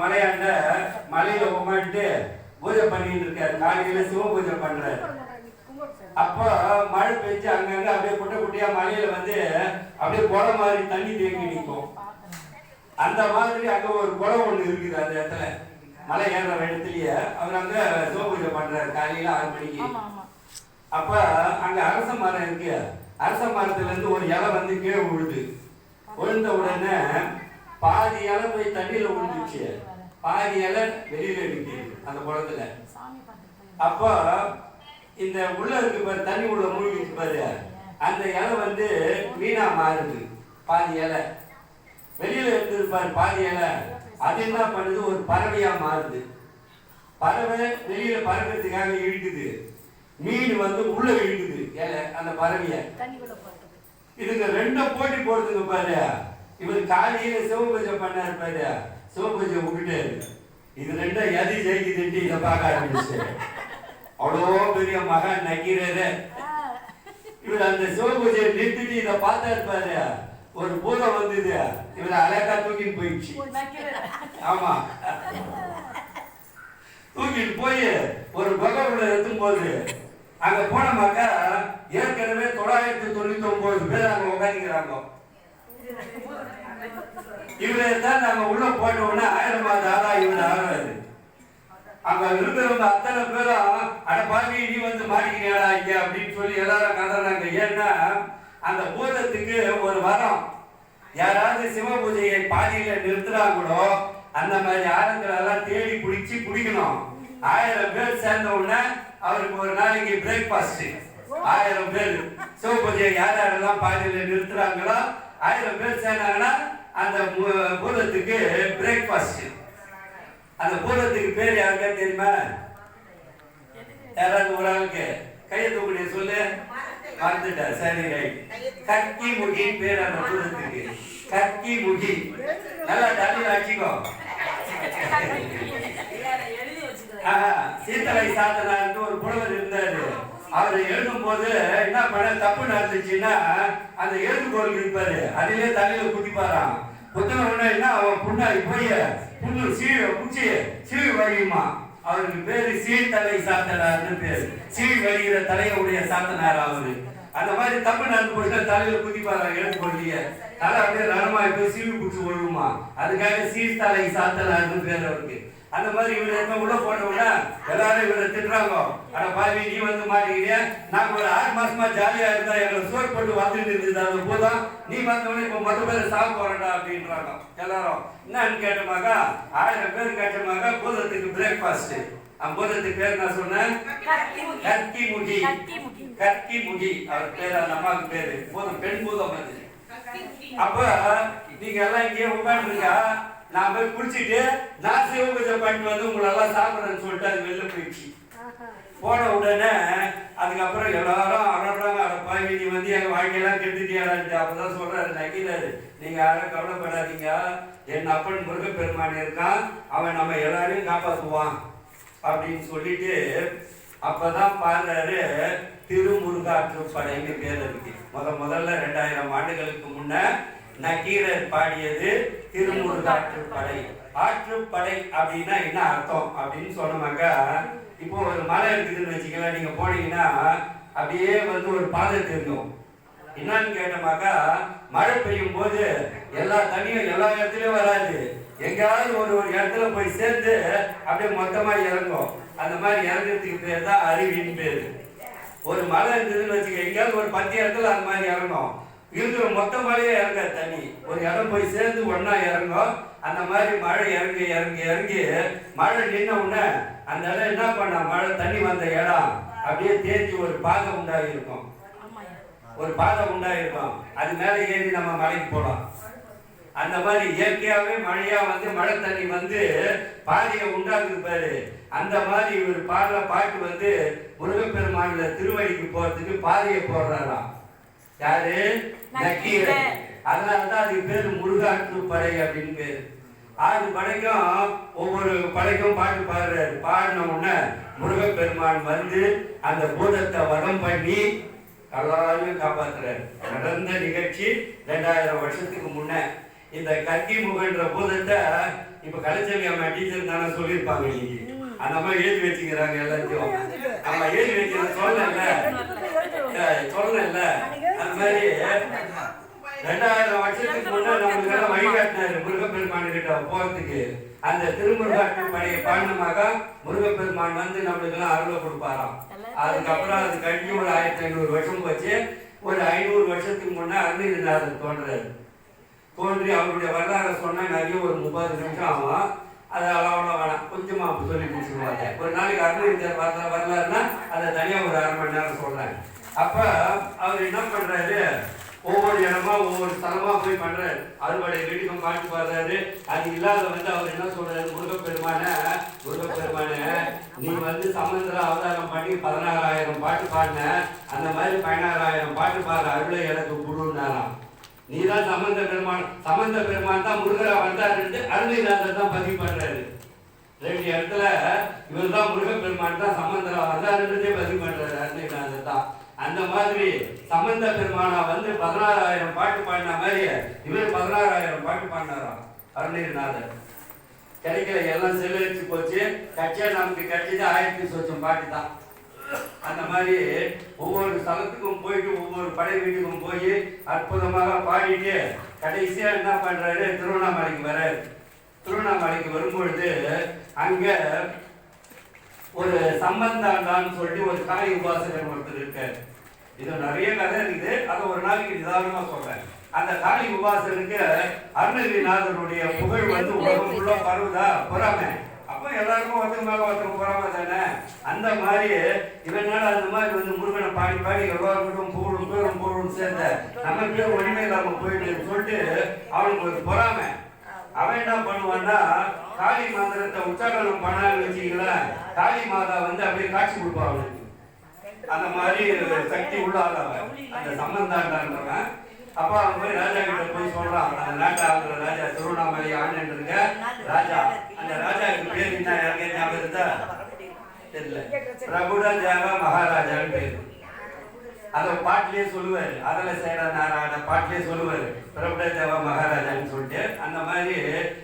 மலையாண்ட மலையில உட்காந்துட்டு பூஜை பண்ணிட்டு இருக்காரு. காலையில சிவ பூஜை பண்றாரு. அப்போ மழை பெஞ்சு அங்கங்க அப்படியே குட்டை குட்டியா மலையில வந்து அப்படியே குளம் மாதிரி தண்ணி தேங்கி நிற்கும் அந்த மாதிரி அங்க ஒரு குளம் ஒண்ணு இருக்குது அந்த இடத்துல. மலை ஏறுற இடத்துலயே. அவர் அங்க சிவ பூஜை பண்றாரு காலையில ஆறு மணிக்கு. அப்ப அங்க அரச மரம் இருக்கு. அரச மரத்துல இருந்து ஒரு இலை வந்து கீழே விழுது. விழுந்த உடனே பாதி இலை போய் தண்ணியில விழுந்துச்சு பாதி இலை வெளியில இருக்குது அந்த குளத்துல. அப்போ இந்த உள்ள இருக்கு பாரு தண்ணி உள்ள மூழ்கிச்சு பாரு. அந்த இலை வந்து வீணா மாறுது பாதி இலை. வெளியில இருந்தது பாரு பாதி இலை. அது என்ன பண்ணுது? ஒரு பறவையா மாறுது. பறவை வெளியில பறக்கிறதுக்காக இழுக்குது. மீன் வந்து உள்ள இழுக்குது இலை அந்த பறவைய. இதுங்க ரெண்டும் போட்டி போடுதுங்க பாரு. இவர் காலையில சிவபூஜை பண்ணாரு பாரு. சிவபூஜை விட்டுட்டாரு. இது ரெண்டும் எது ஜெயிக்குதுன்ட்டு இதை பார்க்க ஆரம்பிச்சு அவ்வளோ பெரிய மகன் நக்கீரரு. இவர் அந்த சிவபூஜையை நிறுத்திட்டு இதை பார்த்தா இருப்பாரு ஒரு பூதம் வந்தது. இவர் அழகா தூக்கிட்டு போயிடுச்சு. ஆமா. தூக்கிட்டு போய் ஒரு பகவான எத்தும் போது அங்க போனமாக்கா ஏற்கனவே தொள்ளாயிரத்தி தொண்ணூத்தி ஒன்பது பேர் அங்க உட்காந்துக்கிறாங்க இவரை தான் நாங்க உள்ள போயிட்டோம்னா உடனே ஆயிரம் மாத ஆளா இவர் ஆகிறாரு அங்க இருக்கிறவங்க அத்தனை பேரும் அட பாவி நீ வந்து மாட்டிக்கிறியாடா ஐயா அப்படின்னு சொல்லி எல்லாரும் கதறாங்க. ஏன்னா அந்த பூதத்துக்கு ஒரு வரம். யாராவது சிவ பூஜையை பாதியில நிறுத்துறாங்களோ அந்த மாதிரி ஆளுங்களை எல்லாம் தேடி பிடிச்சி பிடிக்கணும் ஆயிரம் பேர் சேர்ந்த உடனே அவருக்கு ஒரு நாளைக்கு பிரேக்ஃபாஸ்ட் ஆயிரம் பேர். சிவ பூஜையை யார் யாரெல்லாம் பாதியில நிறுத்துறாங்களோ ஆயிரம் பேர் சேர்ந்தாங்கன்னா அந்த பூதத்துக்கு பிரேக்ஃபாஸ்ட் அந்த பூதத்துக்கு பேர் யாருக்கா தெரியுமா? யாராவது ஒரு ஆளுக்கு. கையை தூக்கக்கூடிய சொல்லு. மறந்துட்டா சரி ரைட். கக்கி முகி பேர் அந்த பூதத்துக்கு. கக்கி முகி. நல்லா தண்ணி வச்சுக்கோ. சீத்தலை சாத்தனார்னு ஒரு புலவர் இருந்தாரு. அவர் எழுதும்போது என்ன பண்ண தப்பு நடந்துச்சுன்னா அந்த எழுதுகோல் இருப்பாரு. அதிலே தலையில குத்திப்பாராம் குத்தின என்ன அவன் புண்ணாய் போய் புண்ணு சீழ குச்சி சீழ் வழியுமா? அவருக்கு பேரு சீழ்தலை சாத்தனார்னு பேரு. சீழ் வழிகிற தலையுடைய சாத்தனார் அவரு. அந்த மாதிரி தப்பு நடந்து போச்சுன்னா தலையில குதிப்பாராம் எழுதுகோல்லையே தலை அப்படியே ரணமாய் போய் சீழ் குச்சி ஒழுகுமா? அதுக்காக சீழ்தலை சாத்தனார்னு பேர் அவருக்கு. அந்த மாதிரி இவரு எப்ப உள்ள போனோம்னா எல்லாரும் இவரை திட்டுறாங்க. அட பாவி நீ வந்து மாட்டீங்க நாங்க ஒரு ஆறு மாசமா ஜாலியா இருந்தா எங்களை சோறு போட்டு வந்துட்டு இருந்தது. அந்த போதும். நீ வந்தவொடனே இப்ப மொத்த பேர் சாப்பிட போறடா அப்படின்றாங்க. எல்லாரும். என்னன்னு கேட்டமாக்கா ஆயிரம் பேர் கேட்டமாக்கா பூதத்துக்கு பிரேக்ஃபாஸ்ட் அந்த பூதத்துக்கு பேர் நான் சொன்னேன்? கத்தி முகி கத்தி முகி அவர் பேர் அந்த அம்மாவுக்கு பேரு. பூதம் பெண் பூதம் அது. அப்ப நீங்க எல்லாம் இங்கே உட்காந்துருங்க நான் போய் குளிச்சுட்டு நான் சிவபூஜை பண்ணிட்டு வந்து உங்களை எல்லாம் சாப்பிடுறேன்னு சொல்லிட்டு அது வெளில போயிடுச்சு. போன உடனே அதுக்கப்புறம் எல்லாரும் அறறாங்க அட பாவி நீ வந்து எங்க வாழ்க்கையெல்லாம் கெடுத்துட்டியாடான்ட்டு அப்பதான் சொல்றாரு நக்கீரரு நீங்க யாரும் கவலைப்படாதீங்க. என் அப்பன் முருகப்பெருமான் இருக்கான். அவன் நம்ம எல்லாரையும் காப்பாத்துவான் அப்படின்னு சொல்லிட்டு அப்பதான் பாடுறாரு திருமுருகாற்றுப்படைன்னு பேர் இருக்கு. முத முதல்ல ரெண்டாயிரம் ஆண்டுகளுக்கு முன்ன நக்கீரர் பாடியது திருமுருகாற்றுப்படை. ஆற்றுப்படை அப்படின்னா என்ன அர்த்தம் அப்படின்னு சொன்னோமாக்கா இப்போ ஒரு மலை இருக்குதுன்னு வச்சுக்கலாம் நீங்க போனீங்கன்னா அப்படியே வந்து ஒரு பாதை தெரியும். என்னன்னு கேட்டோமாக்கா மழை பெய்யும் போது எல்லா தண்ணியும் எல்லா இடத்துலயும் வராது. எங்கேயாவது ஒரு ஒரு இடத்துல போய் சேர்ந்து அப்படியே மொத்தமா இறங்கும். அந்த மாதிரி இறங்குறதுக்கு பேர் தான் அருவின்னு பேரு. ஒரு மலை இருந்ததுன்னு வச்சுக்க எங்கேயாவது ஒரு பத்து இடத்துல அந்த மாதிரி இறங்கும். இருக்கிற மொத்த மழையே இறங்காது தண்ணி. ஒரு இடம் போய் சேர்ந்து ஒண்ணா இறங்கும் அந்த மாதிரி மழை இறங்கி இறங்கி இறங்கி மழை நின்ன உடனே அந்த இடம் என்ன பண்ண மழை தண்ணி வந்த இடம். அப்படியே தேஞ்சி ஒரு பாதை உண்டாகி இருக்கும் ஒரு பாதை உண்டாகிருக்கும் அது மேலே ஏறி நம்ம மலைக்கு போகலாம். அந்த மாதிரி இயற்கையாகவே மழையா வந்து மழை தண்ணி வந்து பாதையை உண்டாக்குது பாரு. அந்த மாதிரி இவர் பாடுற பாட்டு வந்து முருகப்பெருமானில் திருவடிக்கு போறதுக்கு பாதையை போடுறாராம். யாரு? நக்கீரன். அதனாலதான் அதுக்கு பேரு முருகாற்று படை அப்படின்னு பேரு. ஆறு படைக்கும் ஒவ்வொரு படைக்கும் பாட்டு பாடுறாரு. பாடின உடனே முருகப்பெருமான் வந்து அந்த பூதத்தை வதம் பண்ணி எல்லாரையும் காப்பாத்துறாரு. நடந்த நிகழ்ச்சி ரெண்டாயிரம் வருஷத்துக்கு முன்ன. இந்த கற்கி முகன்ற பூதத்தை இப்ப கலைச்செல்வி அம்மா டீச்சர் தானே சொல்லியிருப்பாங்க இன்னைக்கு. அந்த அம்மா எழுதி வச்சுக்கிறாங்க எல்லாத்தையும். ஆமா எழுதி வைக்கிறது சொல்லல. சொல்லல. மாதிரி ரெண்டாயிரம் வருஷத்துக்கு முன்னே நம்மளுக்கு வழிகாட்டினாரு முருகப்பெருமான் கிட்ட போறதுக்கு. அந்த திருமுருகாட்டு பணியை பாண்டமாக முருகப்பெருமான் வந்து நம்மளுக்கு எல்லாம் அருளை கொடுப்பாராம். அதுக்கப்புறம் அது கழிஞ்சு ஒரு ஆயிரத்தி ஐநூறு வருஷம் போச்சு. ஒரு ஐநூறு வருஷத்துக்கு முன்னே அருணகிரிநாதர் தோன்றாரு. தோன்றி அவருடைய வரலாறு சொன்னா நிறைய ஒரு முப்பது நிமிஷம் ஆகும். அது அவ்வளோ வேணாம். கொஞ்சமா சொல்லி முடிச்சுருவாங்க ஒரு நாளைக்கு அருணகிரிநாதர் வரல வரலாறுனா அதை தனியா ஒரு அரை மணி நேரம் சொல்றேன் அப்ப அவர் என்ன பண்றாரு? ஒவ்வொரு இடமா ஒவ்வொரு ஸ்தலமா போய் பண்றாரு. அறுவடை வீட்டுக்கும் பாட்டு பாடுறாரு அது இல்லாத வந்து அவர் என்ன சொல்றாரு? முருகப்பெருமான முருகப்பெருமான நீ வந்து சமுதிர அவதாரம் பண்ணி பதினாறாயிரம் பாட்டு பாடின. அந்த மாதிரி பதினாறாயிரம் பாட்டு பாடுற அருளை எனக்கு குருன்னாராம் நீ தான் சம்பந்த பெருமான். சம்பந்த பெருமான் தான் முருகரா வந்தாருன்னு அருணைநாதர் தான் பதிவு பண்றாரு. ரெண்டு இடத்துல இவர் தான் முருகப்பெருமான் தான் சம்பந்தரா வந்தாருன்றதே பதிவு பண்றாரு. அருணைநாதர் தான். அந்த மாதிரி சம்பந்த பெருமானா வந்து பதினாறாயிரம் பாட்டு பாடின மாதிரி இவர் பதினாறாயிரம் பாட்டு பாடினாராம் அருணைநாதர் கிடைக்கல எல்லாம் செலவழிச்சு போச்சு. கட்சியா நமக்கு கிடைச்சது ஆயிரத்தி சொச்சம் பாட்டு தான் அந்த மாதிரி ஒவ்வொரு ஸ்தலத்துக்கும் போயிட்டு ஒவ்வொரு படை வீட்டுக்கும் போய் அற்புதமாக பாடிட்டு கடைசியா என்ன பண்றாரு? திருவண்ணாமலைக்கு வராரு திருவண்ணாமலைக்கு வரும்பொழுது அங்க ஒரு சம்பந்தாண்டான்னு சொல்லிட்டு ஒரு காளி உபாசகர் ஒருத்தர் இருக்காரு. இது நிறைய கதை இருக்குது. அதை ஒரு நாளைக்கு நிதானமாக சொல்றேன். அந்த காளி உபாசனுக்கு அருணகிரிநாதனுடைய புகழ் வந்து உலகம் பரவுதா? பொறாமை. அப்போ எல்லாருக்கும் ஒருத்தங்க மேலே ஒருத்தங்க பொறாமை தானே? அந்த மாதிரி இவனால அந்த மாதிரி வந்து முருகனை பாடி பாடி எல்லாருக்கிட்டும் பூடும் பேரும் பூடும் சேர்ந்த நம்ம பேர் ஒளிமை இல்லாம போயிட்டு சொல்லிட்டு அவனுக்கு ஒரு பொறாமை. அவன் என்ன பண்ணுவான்னா காளி மந்திரத்தை உச்சாரணம் பண்ணான்னு வச்சுங்களேன் காளி மாதா வந்து அப்படியே காட்சி கொடுப்பான் அவனுக்கு. அந்த மாதிரி சக்தி உள்ள அவன் அந்த சம்பந்தாண்டான்றவன். அப்ப அவன் போய் ராஜா கிட்ட போய் சொல்றான். அந்த நாட்டை ஆளுற ராஜா திருவண்ணாமலை ஆண்டு இருக்க ராஜா. அந்த ராஜாவுக்கு பேர் என்ன? யாருக்கு ஞாபகம் இருந்தா தெரியல. பிரபுட தேவ மகாராஜான்னு பேரு. அத பாட்டிலே சொல்லுவாரு. அதில் சேட நாராயண பாட்டிலே சொல்லுவாரு. பிரபுட மகாராஜான்னு சொல்லிட்டு. அந்த மாதிரி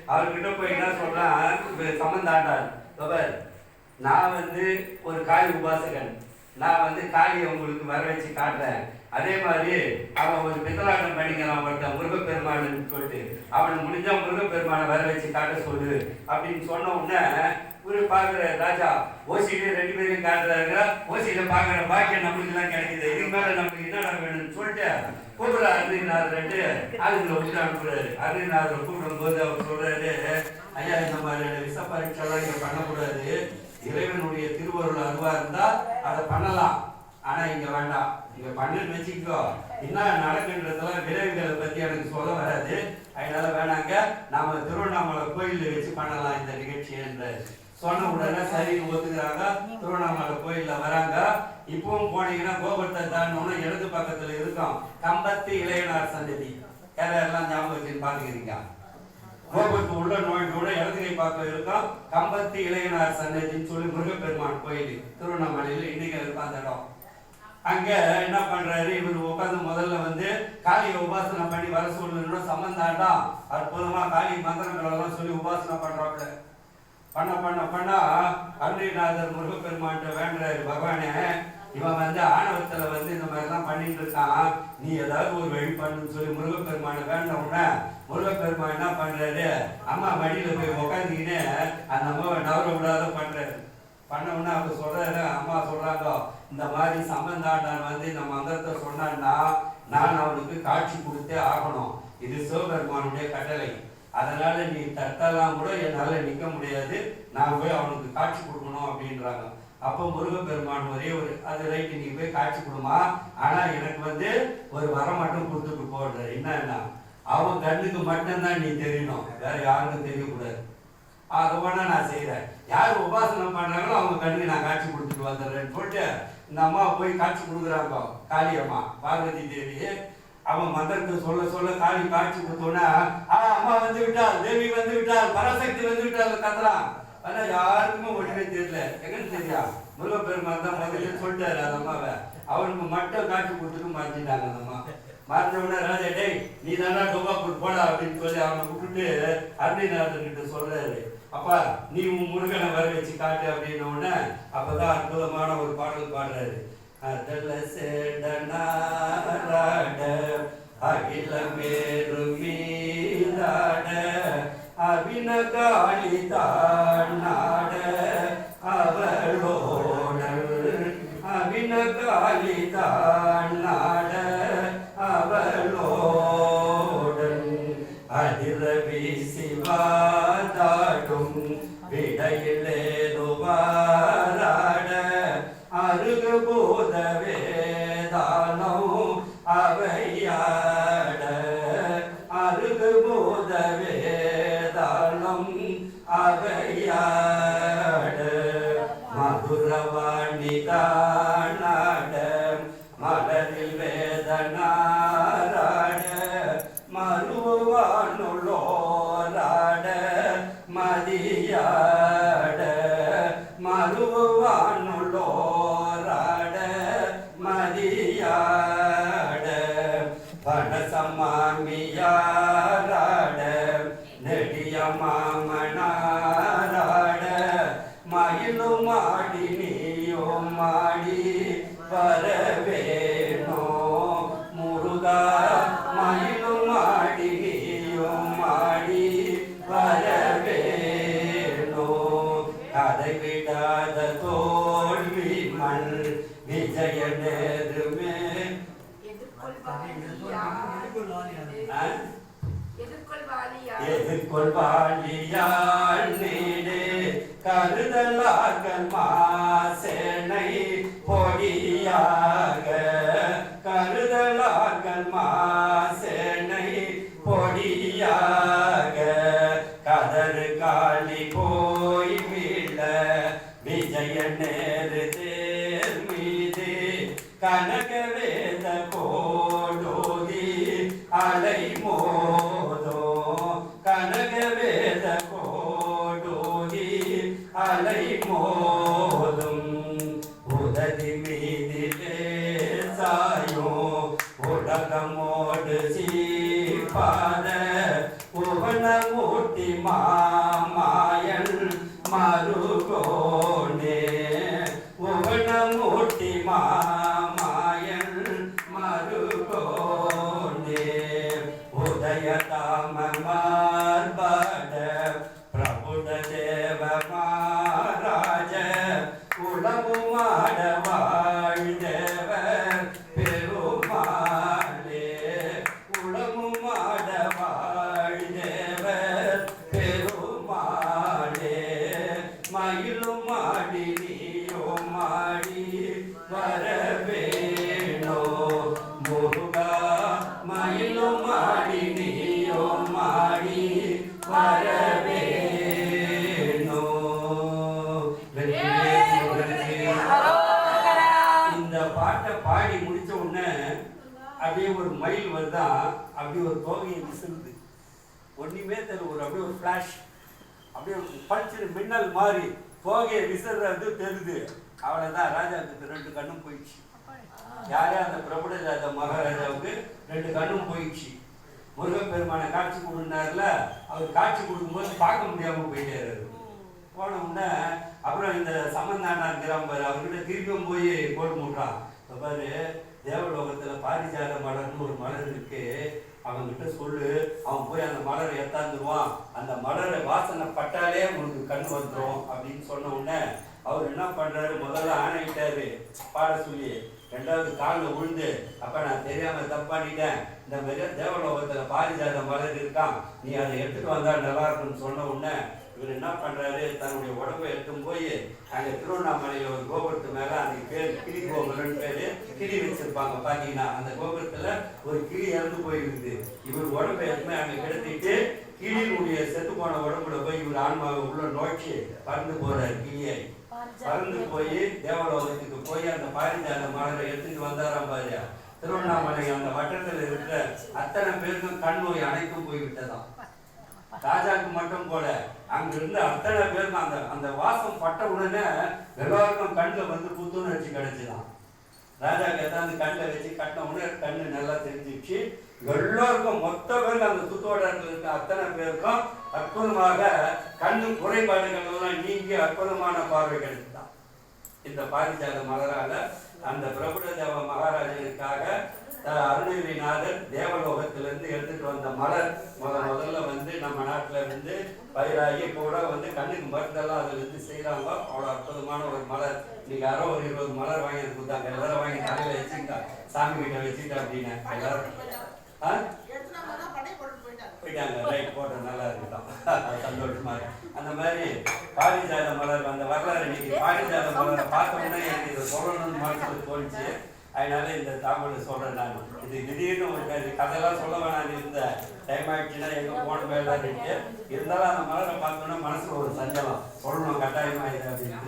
அவர்கிட்ட போய் என்ன சொல்றான்? சம்பந்தாண்டார். நான் வந்து ஒரு காய் உபாசகன். நான் வந்து காளியை உங்களுக்கு வர வச்சு காட்டுறேன். அதே மாதிரி அவன் ஒரு பித்தலாட்டம் பண்ணிக்கிறான் ஒருத்தன் முருகப்பெருமான்னு சொல்லிட்டு. அவனை முடிஞ்சா முருகப்பெருமானை வர வச்சு காட்ட சொல்லு அப்படின்னு சொன்ன உடனே ஒரு பார்க்குற ராஜா ஓசியில ரெண்டு பேரும் காட்டுறாங்க ஓசியில பார்க்குற பாக்கியம் நம்மளுக்கு எல்லாம் கிடைக்குது. இதுக்கு மேலே நமக்கு என்னடா வேணும்னு சொல்லிட்டு கூப்பிடுற அருணிநாதர் அதுல விட்டு அனுப்புறாரு. அருணிநாதர் கூப்பிடும் போது அவர் சொல்றாரு ஐயா இந்த மாதிரி விஷ பரீட்சைலாம் பண்ணக்கூடாது. இறைவனுடைய திருவருள் அருவா இருந்தா அதை பண்ணலாம். ஆனா இங்க வேண்டாம். நீங்க பண்ணுன்னு வச்சுக்கோ. என்ன நடக்குன்றதெல்லாம் விளைவுகளை பத்தி எனக்கு சொல்ல வராது. அதனால வேணாங்க. நாம திருவண்ணாமலை கோயிலில் வச்சு பண்ணலாம் இந்த நிகழ்ச்சி என்று சொன்ன உடனே சரி ஒத்துக்கிறாங்க. திருவண்ணாமலை கோயில்ல வராங்க. இப்பவும் போனீங்கன்னா கோபுரத்தை தாண்டோம்னா இடது பக்கத்துல இருக்கும் கம்பத்து இளையனார் சந்ததி யாரெல்லாம் ஞாபகம் வச்சுன்னு பாத்துக்கிறீங்க கோபுரத்து உள்ள நோய் கூட பார்க்க இருக்கும். கம்பத்து இளையனார் சன்னதின்னு சொல்லி முருகப்பெருமான் கோயில் திருவண்ணாமலையில் இன்னைக்கு இருக்கும் அந்த இடம். அங்க என்ன பண்றாரு? இவர் உட்காந்து முதல்ல வந்து காளியை உபாசனை பண்ணி வர சொல்லணும் சம்பந்தாண்டா. அற்புதமா காளி மந்திரங்கள் எல்லாம் சொல்லி உபாசனை பண்றாப்புல. பண்ண பண்ண பண்ணா அன்றைநாதர் முருகப்பெருமான்கிட்ட வேண்டுறாரு. பகவானே இவன் வந்து ஆணவத்துல வந்து இந்த மாதிரி எல்லாம் பண்ணிட்டு இருக்கான். நீ ஏதாவது ஒரு வழி பண்ணுன்னு சொல்லி முருகப்பெருமான வேண்ட உடனே முருகப்பெருமான் என்ன பண்றாரு? அம்மா மடியில போய் உட்காந்துக்கின்னு அந்த அம்மாவை நவர விடாத பண்றாரு. பண்ண உடனே அவங்க சொல்றாரு அம்மா சொல்றாங்க இந்த மாதிரி சம்பந்தாண்டான் வந்து இந்த மந்திரத்தை சொன்னான்னா நான் அவனுக்கு காட்சி கொடுத்தே ஆகணும். இது சிவபெருமானுடைய கட்டளை. அதனால நீ தட்டெல்லாம் கூட என்னால் நிற்க முடியாது. நான் போய் அவனுக்கு காட்சி கொடுக்கணும் அப்படின்றாங்க. அப்போ முருகப்பெருமான் ஒரே ஒரு அது ரைட்டு நீ போய் காட்சி கொடுமா. ஆனால் எனக்கு வந்து ஒரு வரம் மட்டும் கொடுத்துட்டு போடுறாரு என்னன்னா அவன் கண்ணுக்கு மட்டும்தான் நீ தெரியணும். வேற யாருக்கும் தெரியக்கூடாது. அதை வேணா நான் செய்கிறேன் யார் உபாசனம் பண்ணுறாங்களோ அவங்க கண்ணுக்கு நான் காட்சி கொடுத்துட்டு வந்துடுறேன்னு போட்டு இந்த அம்மா போய் காட்சி கொடுக்குறாங்க காளியம்மா பார்வதி தேவி அவன் மந்திரத்தை சொல்ல சொல்ல காளி காட்சி கொடுத்தோன்னா ஆ அம்மா வந்து விட்டாள் தேவி வந்து விட்டாள் பராசக்தி வந்து விட்டாள் கத்துறான் ஆனா யாருக்குமே ஒண்ணுமே தெரியல. எங்கன்னு தெரியா? முருகப்பெருமான் தான் முதல்ல சொல்லிட்டாரு அந்த அம்மாவை. அவனுக்கு மட்டும் காட்சி கொடுத்துட்டு மாற்றிட்டாங்க அந்த அம்மா. மறைஞ்ச உடனே ராஜா டேய் நீ தானா துபாக்கூர் போடா அப்படின்னு சொல்லி அவனை விட்டுட்டு அருணிநாதன் கிட்ட சொல்றாரு. அப்பா நீ உன் முருகனை வர வச்சு காட்டு அப்படின்ன உடனே அப்பதான் அற்புதமான ஒரு பாடல் பாடுறாரு. அதுல சேடனாராட அகில மேரு மீதாட அபினகாளி தானாட அவளோடல் அபினகாளி மலரில் வேதனாராட 마. பாட்டை பாடி முடித்த உடனே அப்படியே ஒரு மயில் வருதான் அப்படியே ஒரு தோகையை விசிறுது. ஒன்றுமே தெரியல ஒரு அப்படியே ஒரு ஃப்ளாஷ் அப்படியே ஒரு மின்னல் மாதிரி தோகையை விசிறது தெரியுது. அவ்வளவுதான் ராஜாவுக்கு ரெண்டு கண்ணும் போயிடுச்சு. யாரே அந்த பிரபுடராஜா மகாராஜாவுக்கு ரெண்டு கண்ணும் போயிடுச்சு. முருகப்பெருமானை காட்சி கொடுனார்ல அவர் காட்சி கொடுக்கும்போது பார்க்க முடியாமல் போயிட்டாரு போன உடனே அப்புறம் இந்த சம்பந்தாண்டான் கிராமர் அவர்கிட்ட திருப்பியும் போய் கோல் மூட்டான் பாரு தேவலோகத்தில் பாரிஜாத மலர்னு ஒரு மலர் இருக்கு. அவன்கிட்ட சொல்லு அவன் போய் அந்த மலரை எத்தாந்துருவான். அந்த மலரை வாசனை பட்டாலே உனக்கு கண் வந்துடும் அப்படின்னு சொன்ன உடனே அவர் என்ன பண்றாரு? முதல்ல ஆணையிட்டாரு. பாட சொல்லி ரெண்டாவது காலில் விழுந்து அப்ப நான் தெரியாம தப்பாடிட்டேன் இந்த மாதிரி தேவலோகத்துல பாரிஜாத மலர் இருக்கான். நீ அதை எடுத்துட்டு வந்தா நல்லா இருக்கும்னு சொன்ன உடனே இவர் என்ன பண்றாரு? தன்னுடைய உடம்பை எடுத்தும் போய் அங்க திருவண்ணாமலையில ஒரு கோபுரத்து மேல அந்த பேர் கிளி கோபுரம்னு பேரு கிளி வச்சிருப்பாங்க. பாத்தீங்கன்னா அந்த கோபுரத்துல ஒரு கிளி இறந்து போயிருக்குது இவர் உடம்பை எடுத்துமே அங்க கிடத்திட்டு கிளியினுடைய செத்து போன உடம்புல போய் இவர் ஆன்மாவை உள்ள நோக்கி பறந்து போறாரு கிளியை. பறந்து போய் தேவலோகத்துக்கு போய் அந்த பாரிஜாத மலரை எடுத்துட்டு வந்தாராம் பாரு திருவண்ணாமலை அந்த வட்டத்தில் இருக்கிற அத்தனை பேருக்கும் கண் நோய் அனைத்தும் போய்விட்டதான் ராஜாவுக்கு மட்டும் போல. அங்கிருந்து அத்தனை பேருக்கும் அந்த அந்த வாசம் பட்ட உடனே எல்லாருக்கும் கண்ணில் வந்து புத்துணர்ச்சி கிடைச்சிதான். ராஜாவுக்கு கத்தாந்து கண்ணில் வச்சு கட்டின உடனே கண்ணு நல்லா தெரிஞ்சிச்சு எல்லோருக்கும் மொத்த பேருக்கு அந்த சுத்தோட்டத்தில் இருக்க அத்தனை பேருக்கும் அற்புதமாக கண்ணு குறைபாடுகள் எல்லாம் நீங்கி அற்புதமான பார்வை கிடைச்சிதான். இந்த பாரிஜாத மலரால அந்த பிரபுடதேவ மகாராஜனுக்காக அருணகிரிநாதர் தேவலோகத்திலிருந்து எடுத்துட்டு வந்த மலர் முத முதல்ல வந்து நம்ம நாட்டுல இருந்து பயிராகி கூட வந்து கண்ணுக்கு மருந்தெல்லாம் அதுல இருந்து செய்யறாங்க அவ்வளவு அற்புதமான ஒரு மலர். இன்னைக்கு யாரோ ஒரு இருபது மலர் வாங்கி கொடுத்தாங்க. எல்லாரும் வாங்கி தலையில வச்சுக்கிட்டா சாமி கிட்ட வச்சுக்கிட்டா அப்படின்னு. எல்லாரும். ஆ? போயிட்டாங்க. லைட் போட்டோம் நல்லா இருக்கட்டும் சந்தோஷமா இருக்கு. அந்த மாதிரி பாரிஜாத மலர் அந்த வரலாறு இன்னைக்கு பாரிஜாத மலரை பார்த்த உடனே எனக்கு இதை சொல்லணும்னு மனசுல தோணுச்சு. அதனால இந்த தாமரை சொல்றேன் நான். இது திடீர்னு ஒரு இது கதையெல்லாம் சொல்ல வேணாம் இந்த டைம் ஆயிடுச்சுன்னா எங்க போன மேல இருக்கு. இருந்தாலும் அந்த மலரை பார்த்தோன்னா மனசில் ஒரு சஞ்சலம். சொல்லணும் கட்டாயமாக இது அப்படின்னு.